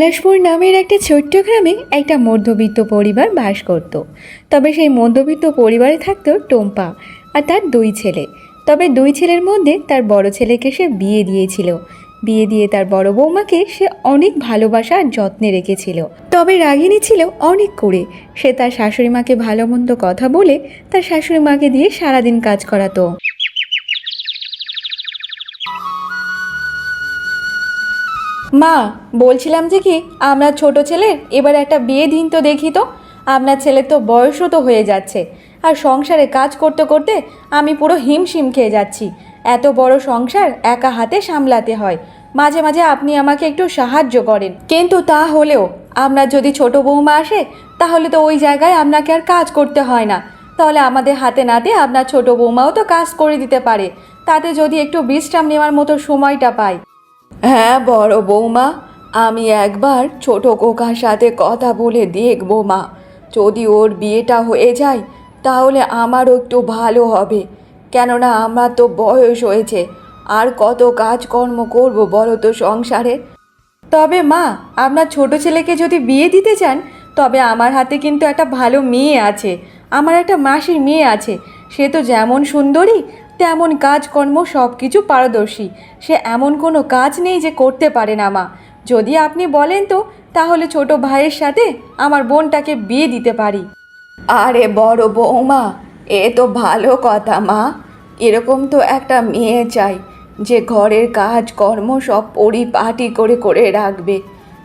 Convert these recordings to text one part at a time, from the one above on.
পলাশপুর নামের একটা ছোট্ট গ্রামে একটা মধ্যবিত্ত পরিবার বাস করত। তবে সেই মধ্যবিত্ত পরিবারে থাকতো টোম্পা আর তার দুই ছেলে। তবে দুই ছেলের মধ্যে তার বড় ছেলেকে সে বিয়ে দিয়েছিল। বিয়ে দিয়ে তার বড় বৌমাকে সে অনেক ভালোবাসা আর যত্নে রেখেছিল। তবে রাগিনী ছিল অনেক করে সে তার শাশুড়ি মাকে ভালো মন্দ কথা বলে তার শাশুড়ি মাকে দিয়ে সারাদিন কাজ করাতো। মা, বলছিলাম যে কি, আমরা ছোট ছেলের এবার একটা বিয়ে দিন তো দেখি তো। আপনার ছেলের তো বয়সও তো হয়ে যাচ্ছে। আর সংসারে কাজ করতে করতে আমি পুরো হিমশিম খেয়ে যাচ্ছি। এত বড় সংসার একা হাতে সামলাতে হয়। মাঝে মাঝে আপনি আমাকে একটু সাহায্য করেন। কিন্তু তা হলেও, আপনার যদি ছোট বৌমা আসে, তাহলে তো ওই জায়গায় আপনাকে আর কাজ করতে হয় না। তাহলে আমাদের হাতে নাতে আপনার ছোট বৌমাও তো কাজ করে দিতে পারে। তাতে যদি একটু বিশ্রাম নেওয়ার মতো সময়টা পাই। হ্যাঁ বড় বৌমা, আমি একবার ছোট কোকার সাথে কথা বলে দেখব মা। যদি ওর বিয়েটা হয়ে যায়, তাহলে আমারও একটু ভালো হবে। কেননা আমার তো বয়স হয়েছে, আর কত কাজকর্ম করব বলো তো সংসারে? তবে মা, আপনার ছোট ছেলেকে যদি বিয়ে দিতে চান, তবে আমার হাতে কিন্তু একটা ভালো মেয়ে আছে। আমার একটা মাসির মেয়ে আছে। সে তো যেমন সুন্দরী তেমন কাজকর্ম সব কিছু পারদর্শী। সে এমন কোনো কাজ নেই যে করতে পারে না মা। যদি আপনি বলেন তো, তাহলে ছোট ভাইয়ের সাথে আমার বোনটাকে বিয়ে দিতে পারি। আরে বড় বৌমা, এ তো ভালো কথা মা। এরকম তো একটা মেয়ে চাই, যে ঘরের কাজ কর্ম সব পরিপাটি করে করে রাখবে।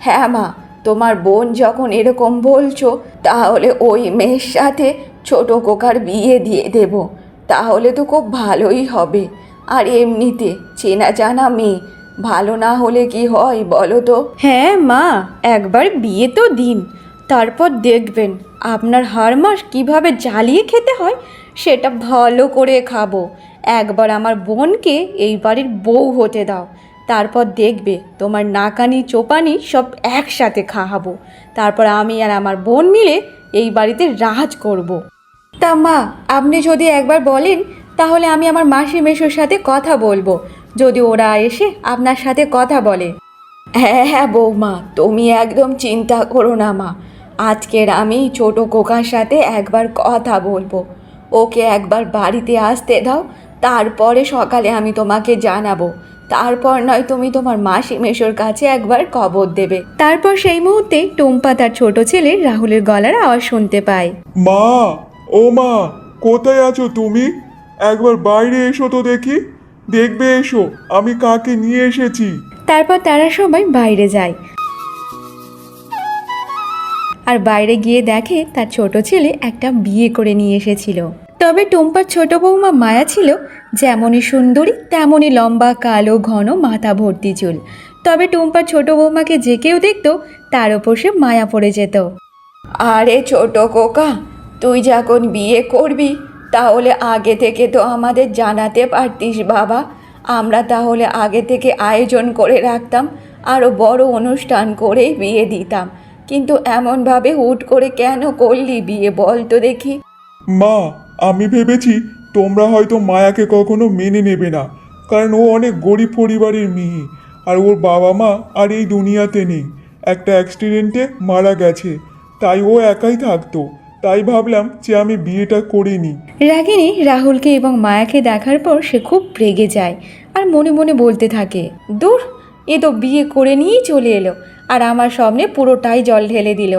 হ্যাঁ মা, তোমার বোন যখন এরকম বলছো, তাহলে ওই মেয়ের সাথে ছোট কোকার বিয়ে দিয়ে দেব। তাহলে তো খুব ভালোই হবে। আর এমনিতে চেনা জানা মেয়ে, ভালো না হলে কি হয় বলো তো? হ্যাঁ মা, একবার বিয়ে তো দিন, তারপর দেখবেন আপনার হাড় মাস কীভাবে জ্বালিয়ে খেতে হয়, সেটা ভালো করে খাব। একবার আমার বোনকে এই বাড়ির বউ হতে দাও, তারপর দেখবে তোমার নাকানি চোপানি সব একসাথে খাওয়াবো। তারপর আমি আর আমার বোন মিলে এই বাড়িতে রাজ করব। তা মা, আপনি যদি একবার বলেন, তাহলে আমি আমার মাসি মেশোর সাথে কথা বলব। যদি ওরা এসে আপনার সাথে কথা বলে। হ্যাঁ হ্যাঁ বৌমা, তুমি একদম চিন্তা করো না মা। আজকের আমি ছোট কোকার সাথে একবার কথা বলব। ওকে একবার বাড়িতে আসতে দাও, তারপরে সকালে আমি তোমাকে জানাব। তারপর নয় তুমি তোমার মাসি মেশোর কাছে একবার কবর দেবে। তারপর সেই মুহূর্তে টুম্পা তার ছোট ছেলে রাহুলের গলার আওয়াজ শুনতে পায়। মা ও মা কোথায় আছো তুমি? একবার বাইরে এসো তো দেখি। দেখবে এসো আমি কাকে নিয়ে এসেছি। তারপর তারা সবাই বাইরে যায়। আর বাইরে গিয়ে দেখে তার ছোট ছেলে একটা বিয়ে করে নিয়ে এসেছিল। তবে টুম্পার ছোট বৌমা মায়া ছিল যেমনই সুন্দরী তেমনই লম্বা কালো ঘন মাথা ভর্তি চুল। তবে টুম্পার ছোট বৌমাকে যে কেউ দেখতো তার ওপর সে মায়া পড়ে যেত। আরে ছোট কোকা তুই যখন বিয়ে করবি, তাহলে আগে থেকে তো আমাদের জানাতে পারতিস বাবা। আমরা তাহলে আগে থেকে আয়োজন করে রাখতাম আরও বড় অনুষ্ঠান করেই বিয়ে দিতাম। কিন্তু এমনভাবে হুট করে কেন করলি বিয়ে বল তো দেখি। মা, আমি ভেবেছি তোমরা হয়তো মায়াকে কখনো মেনে নেবে না, কারণ ও অনেক গরিব পরিবারের মেয়ে, আর ওর বাবা মা আর এই দুনিয়াতে নেই। একটা অ্যাক্সিডেন্টে মারা গেছে, তাই ও একাই থাকতো। তাই ভাবলাম যে আমি বিয়েটা করে নিই রাগিনী রাহুলকে এবং মায়াকে দেখার পর সে খুব রেগে যায় আর মনে মনে বলতে থাকে, দূর, এ তো বিয়ে করে নিয়েই চলে এলো আর আমার সামনে পুরোটাই জল ঢেলে দিল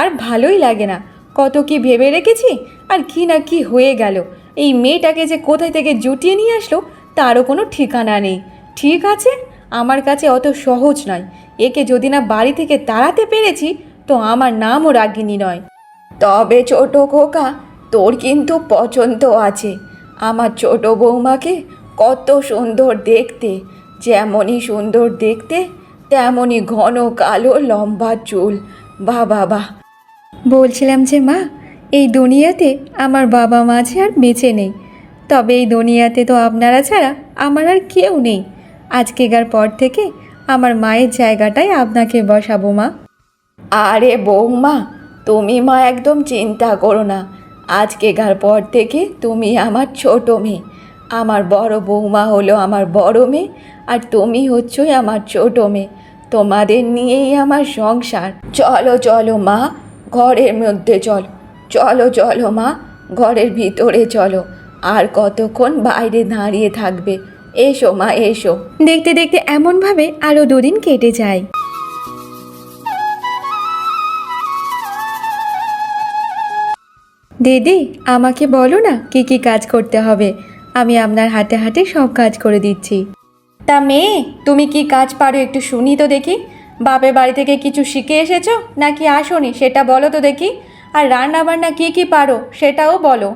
আর ভালোই লাগে না। কত কি ভেবে রেখেছি আর কি না কি হয়ে গেল। এই মেয়েটাকে যে কোথায় থেকে জুটিয়ে নিয়ে আসলো তারও কোনো ঠিকানা নেই। ঠিক আছে, আমার কাছে অত সহজ নয়। একে যদি না বাড়ি থেকে তাড়াতে পেরেছি তো আমার নামও রাগিনী নয়। তবে ছোট খোকা, তোর কিন্তু পছন্দ আছে। আমার ছোট বৌমাকে কত সুন্দর দেখতে, যেমনই সুন্দর দেখতে, তেমনই ঘন কালো লম্বা চুল। বা বাবা বলছিলাম যে, মা, এই দুনিয়াতে আমার বাবা মা আছে আর বেঁচে নেই। তবে এই দুনিয়াতে তো আপনারা ছাড়া আমার আর কেউ নেই। আজকেকার পর থেকে আমার মায়ের জায়গাটাই আপনাকে বসাবো, মা। আরে বৌমা তুমি মা, একদম চিন্তা করো না। আজকেকার পর থেকে তুমি আমার ছোট মেয়ে। আমার বড় বৌমা হলো আমার বড় মেয়ে আর তুমি হচ্ছই আমার ছোট মেয়ে। তোমাদের নিয়েই আমার সংসার। চলো চলো মা, ঘরের মধ্যে চলো। চলো চলো মা, ঘরের ভিতরে চলো। আর কতক্ষণ বাইরে দাঁড়িয়ে থাকবে? এসো মা, এসো। দেখতে দেখতে এমনভাবে আরও দুদিন কেটে যায়। দিদি, আমাকে বলো না কি কি কাজ করতে হবে। আমি আপনার হাতে হাতে সব কাজ করে দিচ্ছি। তা মেয়ে, তুমি কি কাজ পারো একটু শুনি তো দেখি। বাপের বাড়ি থেকে কিছু শিখে এসেছ? নাকি আসোনি, সেটা বলো তো দেখি। আর রান্না বান্না কি কি পারো, সেটাও বলো।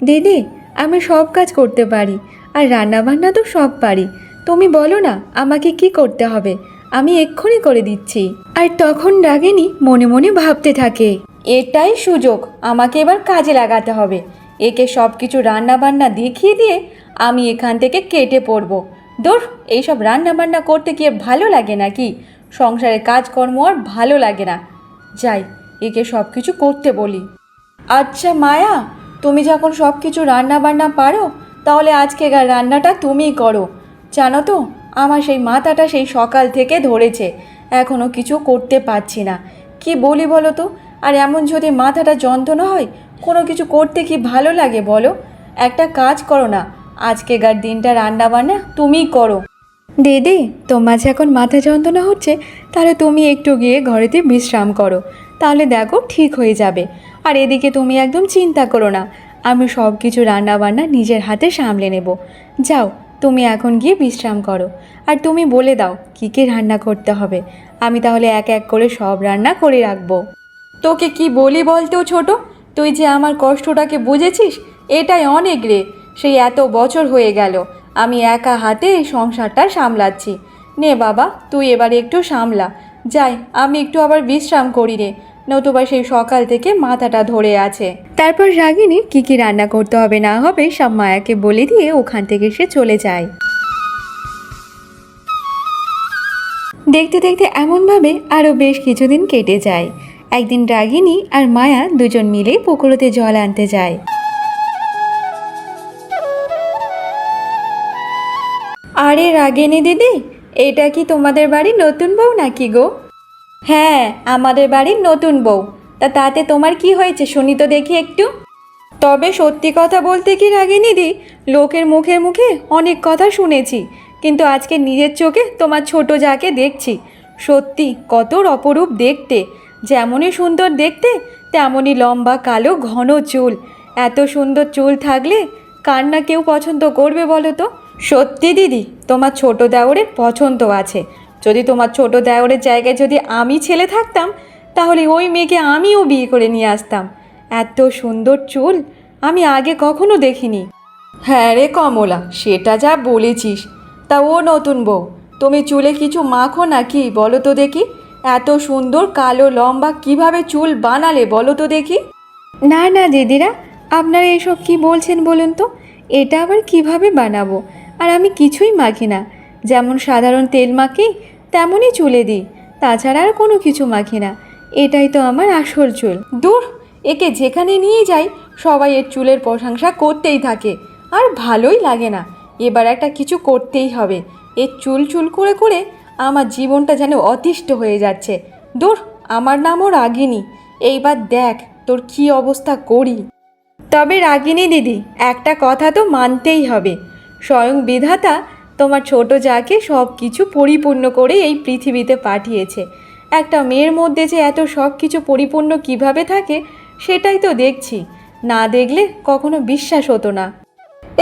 দিদি, আমি সব কাজ করতে পারি, আর রান্না বান্না তো সব পারি। তুমি বলো না, আমাকে কি করতে হবে? আমি এক্ষুনি করে দিচ্ছি। আর তখন রাগিনী মনে মনে ভাবতে থাকে। এটাই সুযোগ। আমাকে এবার কাজে লাগাতে হবে। একে সব কিছু রান্না বান্না দেখিয়ে দিয়ে আমি এখান থেকে কেটে পড়ব। দূর, এইসব রান্নাবান্না করতে গিয়ে ভালো লাগে নাকি? সংসারের কাজকর্ম আর ভালো লাগে না। যাই, একে সব কিছু করতে বলি। আচ্ছা মায়া, তুমি যখন সব কিছু রান্না বান্না পারো, তাহলে আজকেকার রান্নাটা তুমিই করো। জানো তো, আমার সেই মাথাটা সেই সকাল থেকে ধরেছে। এখনও কিছু করতে পারছি না। কি বলি বলো তো? আর এমন যদি মাথাটা যন্ত্রণা হয়, কোনো কিছু করতে কি ভালো লাগে বলো? একটা কাজ করো না, আজকেকার দিনটা রান্না বান্না তুমিই করো। দিদি তোমার যে এখন মাথা যন্ত্রণা হচ্ছে, তাহলে তুমি একটু গিয়ে ঘরেতে বিশ্রাম করো, তাহলে দেখো ঠিক হয়ে যাবে। আর এদিকে তুমি একদম চিন্তা করো না, আমি সব কিছু রান্নাবান্না নিজের হাতে সামলে নেব। যাও, তুমি এখন গিয়ে বিশ্রাম করো। আর তুমি বলে দাও, কী কী রান্না করতে হবে? আমি তাহলে এক এক করে সব রান্না করে রাখব। তোকে কি বলি বলতো ছোট? তুই যে আমার কষ্টটাকে বুঝেছিস, এটাই অনেক রে। সেই এত বছর হয়ে গেল, আমি একা হাতে এই সংসারটা সামলাচ্ছি। নে বাবা, তুই এবার একটু সামলা। যাই, আমি একটু আবার বিশ্রাম করি রে, নতুবা সেই সকাল থেকে মাথাটা ধরে আছে। তারপর রাগিনী কি কি রান্না করতে হবে না হবে সব মায়াকে বলে দিয়ে ওখান থেকে সে চলে যায়। দেখতে দেখতে এমনভাবে আরও বেশ কিছুদিন কেটে যায়। একদিন রাগিনী আর মায়া দুজন মিলে পুকুরতে জল আনতে যায়। আরে রাগিনী দিদি, এটা কি তোমাদের বাড়ির নতুন বউ নাকি গো? হ্যাঁ আমাদের বাড়ির নতুন বউ। তা তাতে তোমার কি হয়েছে শুনি তো দেখি একটু। তবে সত্যি কথা বলতে কি রাগিনী দি লোকের মুখে মুখে অনেক কথা শুনেছি, কিন্তু আজকে নিজের চোখে তোমার ছোট যাকে দেখছি, সত্যি কত অপরূপ দেখতে। যেমনই সুন্দর দেখতে, তেমনই লম্বা, কালো, ঘন চুল। এত সুন্দর চুল থাকলে কার না কেউ পছন্দ করবে বলো তো? সত্যি দিদি, তোমার ছোট দেওরের পছন্দ আছে। যদি তোমার ছোট দেওরের জায়গায় যদি আমি ছেলে থাকতাম, তাহলে ওই মেয়েকে আমিও বিয়ে করে নিয়ে আসতাম। এত সুন্দর চুল আমি আগে কখনো দেখিনি। হ্যাঁ রে কমলা, সেটা যা বলেছিস। তা ও নতুন বউ। তুমি চুলে কিছু মাখো নাকি বলো তো দেখি? এত সুন্দর কালো লম্বা কীভাবে চুল বানালে বলো তো দেখি? না না দিদিরা আপনারা এসব কি বলছেন বলুন তো? এটা আবার কীভাবে বানাবো? আর আমি কিছুই মাখি না। যেমন সাধারণ তেল মাখি তেমনই চুলে দিই। তাছাড়া আর কোনো কিছু মাখি না। এটাই তো আমার আসল চুল। দূর একে যেখানে নিয়ে যাই সবাই এর চুলের প্রশংসা করতেই থাকে। আর ভালোই লাগে না। এবার একটা কিছু করতেই হবে। এর চুল চুল করে করে আমার জীবনটা যেন অতিষ্ঠ হয়ে যাচ্ছে। দূর, আমার নামও রাগিনী। এইবার দেখ, তোর কি অবস্থা করি। তবে রাগিনী দিদি, একটা কথা তো মানতেই হবে। স্বয়ং বিধাতা তোমার ছোট যাকে সব কিছু পরিপূর্ণ করে এই পৃথিবীতে পাঠিয়েছে। একটা মেয়ের মধ্যে যে এত সব কিছু পরিপূর্ণ কীভাবে থাকে, সেটাই তো দেখছি। না দেখলে কখনো বিশ্বাস হতো না।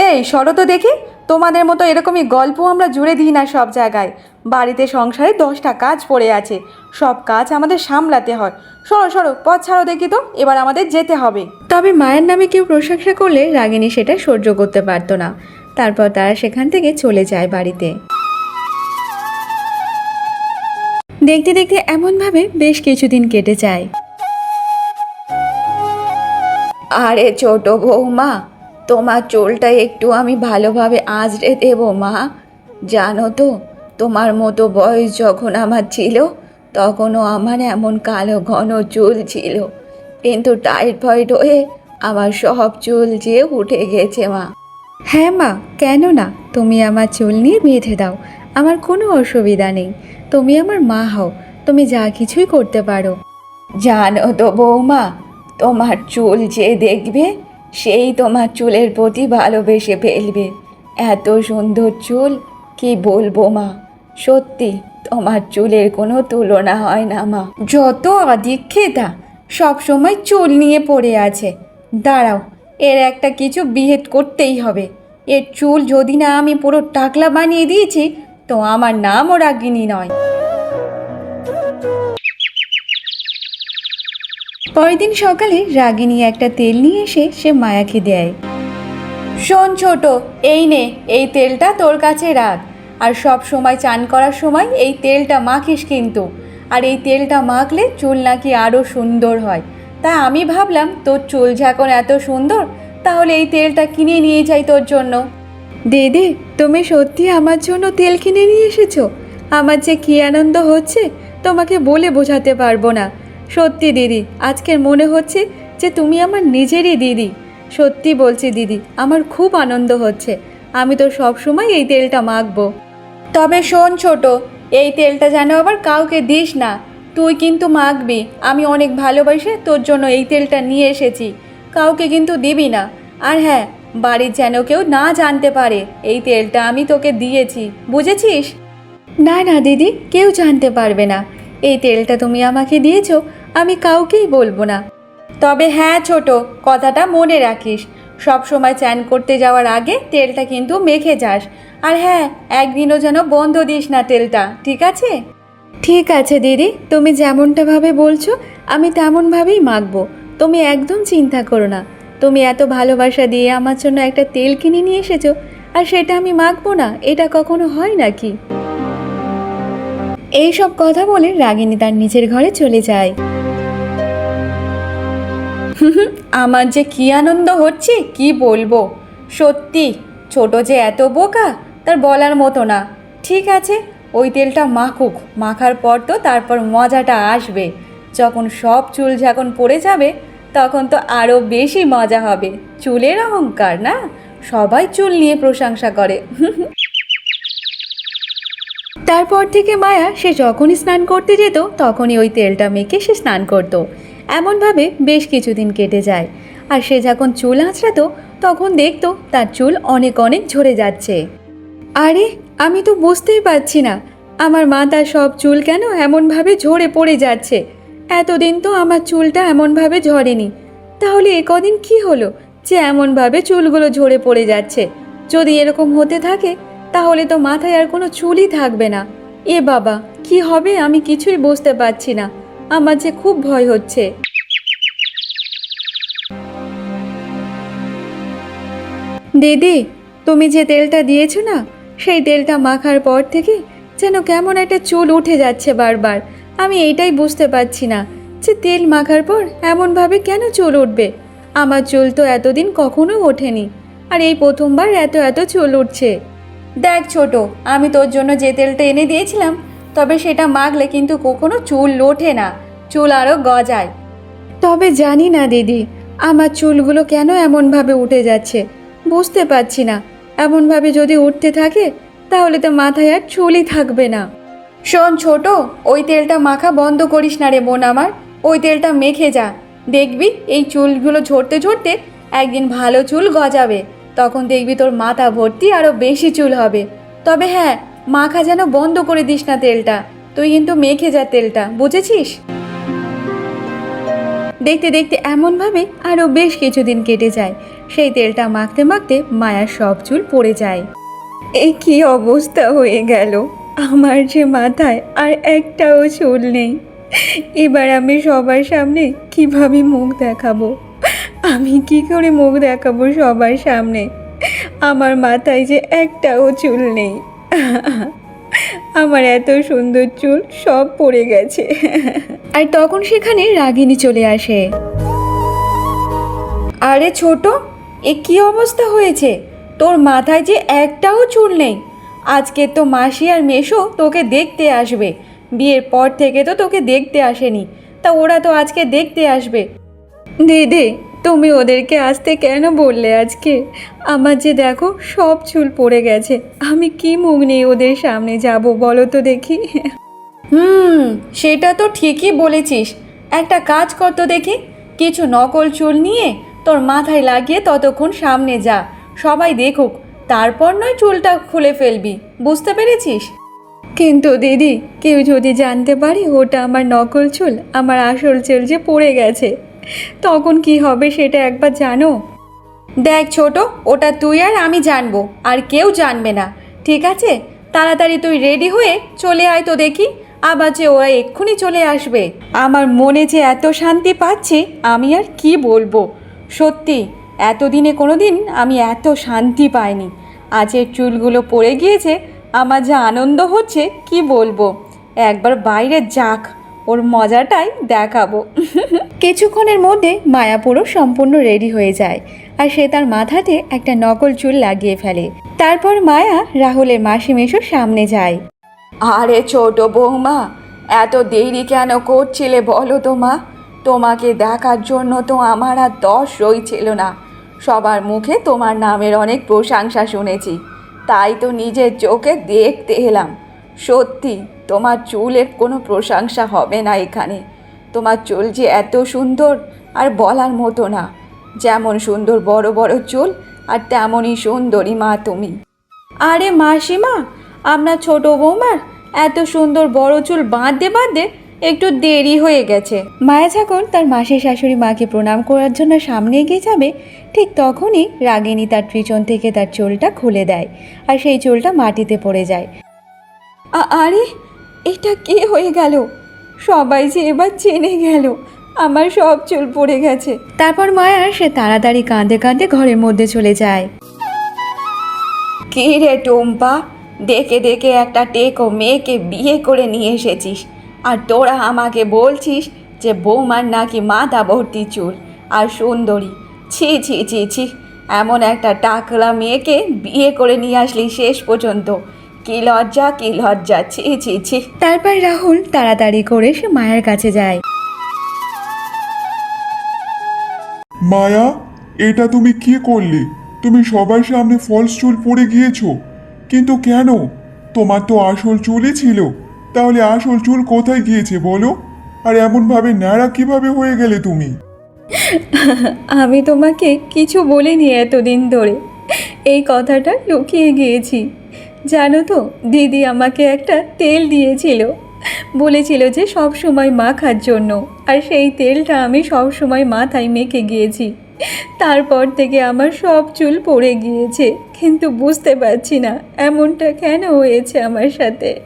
এই সরো তো দেখি। তোমাদের মতো এরকমই গল্প আমরা জুড়ে দিই না সব জায়গায়। বাড়িতে সংসারে দশটা কাজ পড়ে আছে। সব কাজ আমাদের সামলাতে হয়। সরো সরো পথ ছাড়ো দেখি তো, এবার আমাদের যেতে হবে। তবে মায়ের নামে কেউ প্রশংসা করলে রাগিনী সেটা সহ্য করতে পারতো না। তারপর তারা সেখান থেকে চলে যায় বাড়িতে। দেখতে দেখতে এমনভাবে বেশ কিছুদিন কেটে যায়। আরে ছোট বৌমা তোমার চুলটা একটু আমি ভালোভাবে আঁচড়ে দেবো মা। জানো তো তোমার মতো বয়স যখন আমার ছিল তখনও আমার এমন কালো ঘন চুল ছিল। কিন্তু টাইফয়েড হয়ে আমার সব চুল যে উঠে গেছে মা। হ্যাঁ মা কেন না? তুমি আমার চুল নিয়ে বেঁধে দাও। আমার কোনো অসুবিধা নেই। তুমি আমার মা হও। তুমি যা কিছুই করতে পারো। জানো তো বৌমা তোমার চুল যে দেখবে সেই তোমার চুলের প্রতি ভালোবেসে ফেলবে। এত সুন্দর চুল, কি বলব মা? সত্যি, তোমার চুলের কোনো তুলনা হয় না মা। যত অদীক্ষেতা সবসময় চুল নিয়ে পড়ে আছে। দাঁড়াও, এর একটা কিছু বিহেদ করতেই হবে। এর চুল যদি না আমি পুরো টাকলা বানিয়ে দিয়েছি, তো আমার নামও রাগিনী নয়। পরের দিন সকালে রাগিনী একটা তেল নিয়ে এসে সে মায়াকে দেয় শোন ছোট, এই নে, এই তেলটা তোর কাছে রাখ। আর সব সময় চান করার সময় এই তেলটা মাখিস কিন্তু। আর এই তেলটা মাখলে চুল নাকি আরও সুন্দর হয়। তা আমি ভাবলাম, তোর চুল যখন এত সুন্দর, তাহলে এই তেলটা কিনে নিয়ে যাই তোর জন্য। দিদি, তুমি সত্যি আমার জন্য তেল কিনে নিয়ে এসেছ? আমার যে কী আনন্দ হচ্ছে, তোমাকে বলে বোঝাতে পারব না। সত্যি দিদি, আজকের মনে হচ্ছে যে তুমি আমার নিজেরই দিদি। সত্যি বলছি দিদি, আমার খুব আনন্দ হচ্ছে। আমি তো সব সময় এই তেলটা মাখবো। তবে শোন ছোট, এই তেলটা যেন আবার কাউকে দিস না। তুই কিন্তু মাখবি, আমি অনেক ভালোবাসে তোর জন্য এই তেলটা নিয়ে এসেছি। কাউকে কিন্তু দিবি না। আর হ্যাঁ বাড়ির যেন কেউ না জানতে পারে, এই তেলটা আমি তোকে দিয়েছি, বুঝেছিস? না না দিদি, কেউ জানতে পারবে না। এই তেলটা তুমি আমাকে দিয়েছ আমি কাউকেই বলব না। তবে হ্যাঁ ছোট, কথাটা মনে রাখিস। সব সময় চ্যান করতে যাওয়ার আগে তেলটা কিন্তু মেখে যাস। আর হ্যাঁ একদিনও যেন বন্ধ দিস না তেলটা, ঠিক আছে? ঠিক আছে দিদি, তুমি যেমনটা ভাবে বলছো, আমি তেমনভাবেই মাখবো। তুমি একদম চিন্তা করো না। তুমি এত ভালোবাসা দিয়ে আমার জন্য একটা তেল কিনে নিয়ে এসেছ, আর সেটা আমি মাখবো না, এটা কখনো হয় নাকি? এই সব কথা বলে রাগিনী তার নিজের ঘরে চলে যায়। আমার যে কি আনন্দ হচ্ছে, কি বলব? সত্যি, ছোট যে এত বোকা, তার বলার মতো না। ঠিক আছে, ওই তেলটা মাখুক, মাখার পর তো তারপর মজাটা আসবে। যখন সব চুল যখন পড়ে যাবে, তখন তো আরও বেশি মজা হবে। চুলের অহংকার না? সবাই চুল নিয়ে প্রশংসা করে। তারপর থেকে মায়া, সে যখনই স্নান করতে যেত, তখনই ওই তেলটা মেখে সে স্নান করত। এমনভাবে বেশ কিছুদিন কেটে যায়। আর সে যখন চুল আঁচড়াতো, তখন দেখতো তার চুল অনেক অনেক ঝরে যাচ্ছে। আরে, আমি তো বুঝতেই পারছি না, আমার মা তার সব চুল কেন এমনভাবে ঝরে পড়ে যাচ্ছে? এতদিন তো আমার চুলটা এমনভাবে ঝরেনি। তাহলে এ কদিন কি হলো যে এমনভাবে চুলগুলো ঝরে পড়ে যাচ্ছে? যদি এরকম হতে থাকে, তাহলে তো মাথায় আর কোনো চুলই থাকবে না। এ বাবা, কি হবে আমি কিছুই বুঝতে পারছি না। আমার যে খুব ভয় হচ্ছে। দিদি, তুমি যে তেলটা দিয়েছ না, সেই তেলটা মাখার পর থেকে যেন কেমন একটা চুল উঠে যাচ্ছে বারবার। আমি এইটাই বুঝতে পারছি না যে তেল মাখার পর এমনভাবে কেন চুল উঠবে? আমার চুল তো এতদিন কখনো ওঠেনি, আর এই প্রথমবার এত এত চুল উঠছে। দেখ ছোট, আমি তোর জন্য যে তেলটা এনে দিয়েছিলাম তবে সেটা মাখলে কিন্তু কখনো চুল ওঠে না, চুল আরও গজায়। তবে জানি না দিদি, আমার চুলগুলো কেন এমনভাবে উঠে যাচ্ছে, বুঝতে পারছি না। এমনভাবে যদি উঠতে থাকে, তাহলে তো মাথায় আর চুলই থাকবে না। শোন ছোট, ওই তেলটা মাখা বন্ধ করিস না রে বোন আমার, ওই তেলটা মেখে যা। দেখবি এই চুলগুলো ঝরতে ঝরতে একদিন ভালো চুল গজাবে, তখন দেখবি তোর মাথা ভর্তি আরও বেশি চুল হবে। তবে হ্যাঁ মাখা যেন বন্ধ করে দিস না তেলটা। তুই কিন্তু মেখে যা তেলটা, বুঝেছিস? দেখতে দেখতে এমনভাবে আরও বেশ কিছুদিন কেটে যায়। সেই তেলটা মাখতে মাখতে মায়ার সব চুল পড়ে যায়। এই কি অবস্থা হয়ে গেল? আমার যে মাথায় আর একটাও চুল নেই। এবার আমি সবার সামনে কীভাবে মুখ দেখাবো? আমি কি করে মুখ দেখাবো সবার সামনে? আমার মাথায় যে একটাও চুল নেই। আমার এত সুন্দর চুল সব পড়ে গেছে। আর তখন সেখানে রাগিনী চলে আসে। আরে ছোট, এ কি অবস্থা হয়েছে? তোর মাথায় যে একটাও চুল নেই। আজকে তো মাসি আর মেশো তোকে দেখতে আসবে। বিয়ের পর থেকে তো তোকে দেখতে আসেনি। তা ওরা তো আজকে দেখতে আসবে। দিদি তুমি ওদেরকে আসতে কেন বললে আজকে? আমার যে দেখো, সব চুল পড়ে গেছে। আমি কি মুখ নিয়ে ওদের সামনে যাব বলো তো দেখি? হুম, সেটা তো ঠিকই বলেছিস। একটা কাজ করতো দেখি। কিছু নকল চুল নিয়ে তোর মাথায় লাগিয়ে ততক্ষণ সামনে যা। সবাই দেখুক, তারপর নয় চুলটা খুলে ফেলবি। বুঝতে পেরেছিস? কিন্তু দিদি, কেউ যদি জানতে পারে ওটা আমার নকল চুল, আমার আসল চুল যে পড়ে গেছে। তখন কি হবে সেটা একবার জানো? দেখ ছোট, ওটা তুই আর আমি জানব, আর কেউ জানবে না। ঠিক আছে? তাড়াতাড়ি তুই রেডি হয়ে চলে আয় তো দেখি, আবার যে ওরা এক্ষুনি চলে আসবে। আমার মনে যে এত শান্তি পাচ্ছি, আমি আর কি বলব? সত্যি, এতদিনে কোনো দিন আমি এত শান্তি পাইনি। আজের চুলগুলো পড়ে গিয়েছে, আমার যে আনন্দ হচ্ছে, কি বলব? একবার বাইরে যাক। ওর মজাটাই দেখাবো। কিছুক্ষণের মধ্যে মায়াপুরও সম্পূর্ণ রেডি হয়ে যায় আর সে তার মাথাতে একটা নকল চুল লাগিয়ে ফেলে। তারপর মায়া রাহুলের মাসি মেশোর সামনে যায়। আরে ছোট বৌমা, এত দেরি কেন করছিলে বলো তো মা? তোমাকে দেখার জন্য তো আমার আর দশ ছিল না। সবার মুখে তোমার নামের অনেক প্রশংসা শুনেছি। তাই তো নিজের চোখে দেখতে এলাম। সত্যি তোমার চুলের কোনো প্রশংসা হবে না এখানে। তোমার চুল যে এত সুন্দর আর বলার মতো না। যেমন সুন্দর বড় বড় চুল আর তেমনই সুন্দরী মা তুমি। আরে মাসিমা, আপনার ছোট বৌমার এত সুন্দর বড় চুল বাঁধতে বাঁধতে একটু দেরি হয়ে গেছে। মায়া যখন তার মাসির শাশুড়ি মাকে প্রণাম করার জন্য সামনে এগিয়ে যাবে, ঠিক তখনই রাগিনী তার পিছন থেকে তার চুলটা খুলে দেয় আর সেই চুলটা মাটিতে পড়ে যায়। আরে এটা কি হয়ে গেল? সবাই যে এবার চেনে গেল আমার সব চুল পড়ে গেছে। তারপর মায়া সে তাড়াতাড়ি কাঁদে কাঁদে ঘরের মধ্যে চলে যায়। কি রে টুম্পা? দেখে দেখে একটা টেকো মেয়েকে বিয়ে করে নিয়ে এসেছিস। আর তোরা আমাকে বলছিস যে বৌমার নাকি মাথা ভর্তি চুল আর সুন্দরী। ছি ছি ছি ছি এমন একটা টাকলা মেয়েকে বিয়ে করে নিয়ে আসলি শেষ পর্যন্ত। কি লজ্জা কি লজ্জা? ছি ছি ছি। তারপর রাহুল তাড়াতাড়ি করে সে মায়ের কাছে যায়। মায়া এটা তুমি কি করলে? তুমি সবার সামনে ফলস চুল পড়ে গিয়েছো। কিন্তু কেন? তোমার তো আসল চুলই ছিল। তাহলে আসল চুল কোথায় গিয়েছে বলো? আর এমনভাবে ন্যাড়া কীভাবে হয়ে গেলে তুমি? আমি তোমাকে কিছু বলিনি এতদিন ধরে। এই কথাটা লুকিয়ে গিয়েছি। জানো তো দিদি আমাকে একটা তেল দিয়েছিল। বলেছিল যে সব সময় মাখার জন্য আর সেই তেলটা আমি সব সময় মাথায় মেখে গিয়েছি। তারপর থেকে আমার সব চুল পড়ে গিয়েছে কিন্তু বুঝতে পারছি না এমনটা কেন হয়েছে আমার সাথে?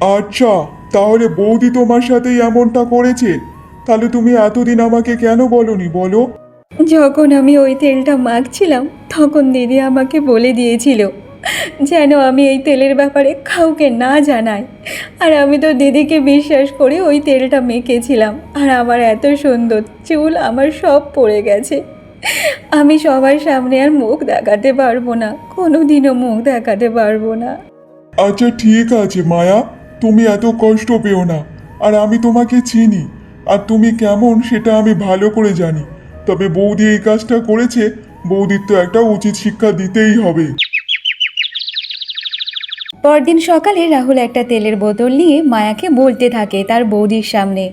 আচ্ছা তাহলে বৌদি তোমার সাথেই এমনটা করেছে? তাহলে তুমি এতদিন আমাকে কেন বলনি বলো? যখন আমি ওই তেলটা মাখছিলাম তখন দিদি আমাকে বলে দিয়েছিল যেন আমি এই তেলের ব্যাপারে কাউকে না জানাই। আর আমি তো দিদিকে বিশ্বাস করে ওই তেলটা মেখেছিলাম। আর আমার এত সুন্দর চুল, আমার সব পড়ে গেছে। আমি সবার সামনে আর মুখ দেখাতে পারব না কোনো দিনও মুখ দেখাতে পারব না। আচ্ছা ঠিক আছে, মায়া, তুমি এত কষ্ট পেও না। আর আমি তোমাকে চিনি, আর তুমি কেমন সেটা আমি ভালো করে জানি। তবে বৌদি এই কাজটা করেছে, বৌদির তো একটা উচিত শিক্ষা দিতেই হবে। পরদিন সকালে রাহুল একটা তেলের বোতল নিয়ে মায়াকে বলতে থাকে তার বৌদির সামনে।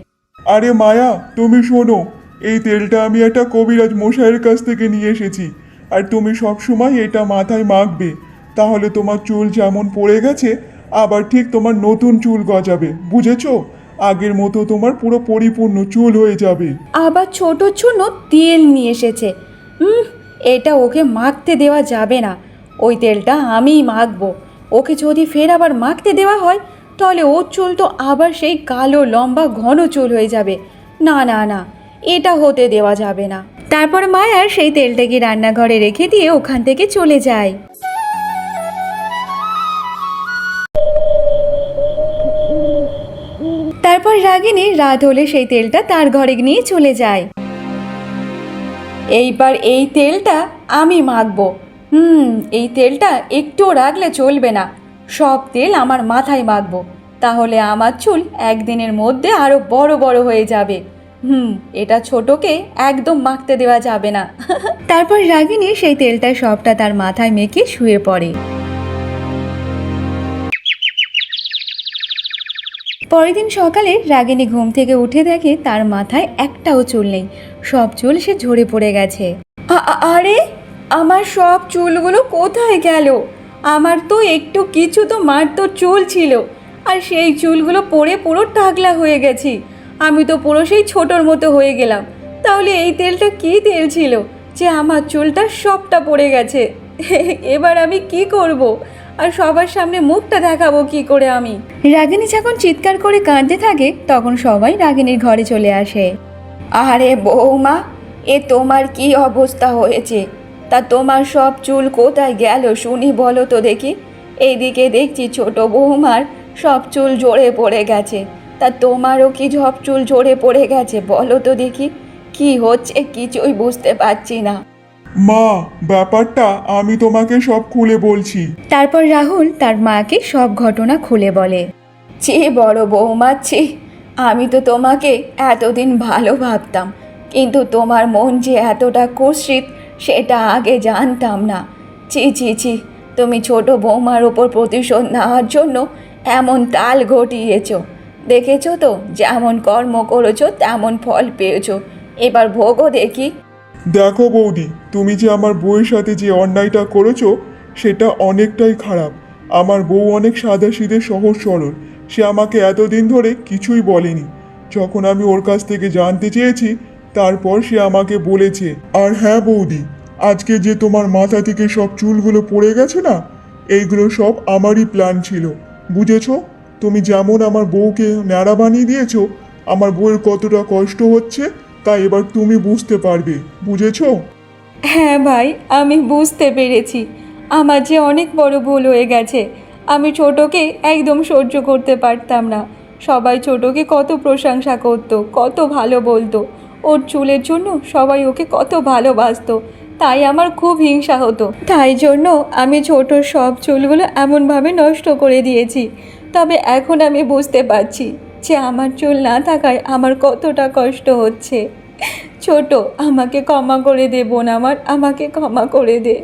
আরে মায়া তুমি শোনো এই তেলটা আমি একটা কবিরাজ মশাইয়ের কাছ থেকে নিয়ে এসেছি। আর তুমি সব সময় এটা মাথায় মাখবে। তাহলে তোমার চুল যেমন পড়ে গেছে আবার ঠিক তোমার নতুন চুল গজাবে। বুঝেছ? আগের মতো তোমার পুরো পরিপূর্ণ চুল হয়ে যাবে। আবার ছোট ছোট তেল নিয়ে এসেছে। হুম এটা ওকে মাখতে দেওয়া যাবে না। ওই তেলটা আমিই মাখবো। ওকে যদি ফের আবার মাখতে দেওয়া হয়, তাহলে ওর চুল তো আবার সেই কালো, লম্বা, ঘন চুল হয়ে যাবে। না না না, এটা হতে দেওয়া যাবে না। তারপর মায়া সেই তেলটাকে রান্নাঘরে রেখে দিয়ে ওখান থেকে চলে যায়। তারপর রাগিনী রাত হলে সেই তেলটা তার ঘরে নিয়ে চলে যায়। এইবার এই তেলটা আমি মাখবো। হুম, এই তেলটা একটুও রাখলে চলবে না। সব তেল আমার মাথায় মাখবো। তাহলে আমার চুল একদিনের মধ্যে আরও বড় বড় হয়ে যাবে। হুম, এটা ছোটকে একদম মাখতে দেওয়া যাবে না। তারপর রাগিনী সেই তেলটা সবটা তার মাথায় মেখে শুয়ে পড়ে। পরের দিন সকালে রাগিনী ঘুম থেকে উঠে দেখে তার মাথায় একটাও চুল নেই। সব চুল সে ঝরে পড়ে গেছে। আরে! আমার সব চুলগুলো কোথায় গেল? আমার তো একটু কিছু তো মার তো চুল ছিল। আর সেই চুলগুলো পড়ে পুরো টাকলা হয়ে গেছি। আমি তো পুরো সেই ছোটোর মতো হয়ে গেলাম। তাহলে এই তেলটা কী তেল ছিল? যে আমার চুলটা সবটা পড়ে গেছে। এবার আমি কি করব? আর সবার সামনে মুখটা দেখাবো কি করে আমি? রাগিনী যখন চিৎকার করে কাঁদতে থাকে তখন সবাই রাগিনীর ঘরে চলে আসে। আরে বৌমা এ তোমার কি অবস্থা হয়েছে? তা তোমার সব চুল কোথায় গেল শুনি বলো তো দেখি। এইদিকে দেখছি ছোট বৌমার সব চুল জড়ে পড়ে গেছে। তা তোমারও কি সব চুল জড়ে পড়ে গেছে বলো তো দেখি। কি হচ্ছে কিছুই বুঝতে পারছি না। মা ব্যাপারটা আমি তোমাকে সব খুলে বলছি। তারপর রাহুল তার মাকে সব ঘটনা খুলে বলে। ছি বড় বৌমা ছি। আমি তো তোমাকে এতদিন ভালো ভাবতাম। কিন্তু তোমার মন যে এতটা কুৎসিত সেটা আগে জানতাম না। ছি ছি ছি, তুমি ছোট বৌমার ওপর প্রতিশোধ নেওয়ার জন্য এমন তাল ঘটিয়েছ। দেখেছ তো, যেমন কর্ম করেছ, তেমন ফল পেয়েছ। এবার ভোগও দেখি। দেখো বৌদি, তুমি যে আমার বউয়ের সাথে যে অন্যায়টা করেছ, সেটা অনেকটাই খারাপ। আমার বউ অনেক সাদা সিধে সহজ সরল। সে আমাকে এতদিন ধরে কিছুই বলেনি। যখন আমি ওর কাছ থেকে জানতে চেয়েছি তারপর সে আমাকে বলেছে, আর হ্যাঁ বৌদি, আজকে যে তোমার মাথা থেকে সব চুলগুলো পড়ে গেছে না, এইগুলো সব আমারই প্ল্যান ছিল। বুঝেছ? তুমি যেমন আমার বউকে ন্যাড়া বানিয়ে দিয়েছ, আমার বউয়ের কতটা কষ্ট হচ্ছে তা এবার তুমি বুঝতে পারবে। বুঝেছ? হ্যাঁ ভাই, আমি বুঝতে পেরেছি। আমার যে অনেক বড় ভুল হয়ে গেছে, আমি ছোটকে একদম সহ্য করতে পারতাম না। সবাই ছোটকে কত প্রশংসা করত, কত ভালো বলতো। ওর চুলের জন্য সবাই ওকে কত ভালোবাসতো। তাই আমার খুব হিংসা হতো। তাই জন্য আমি ছোটোর সব চুলগুলো এমনভাবে নষ্ট করে দিয়েছি। তবে এখন আমি বুঝতে পারছি যে আমার চুল না থাকায় আমার কতটা কষ্ট হচ্ছে। ছোট, আমাকে ক্ষমা করে দে বোন আমার, আমাকে ক্ষমা করে দে।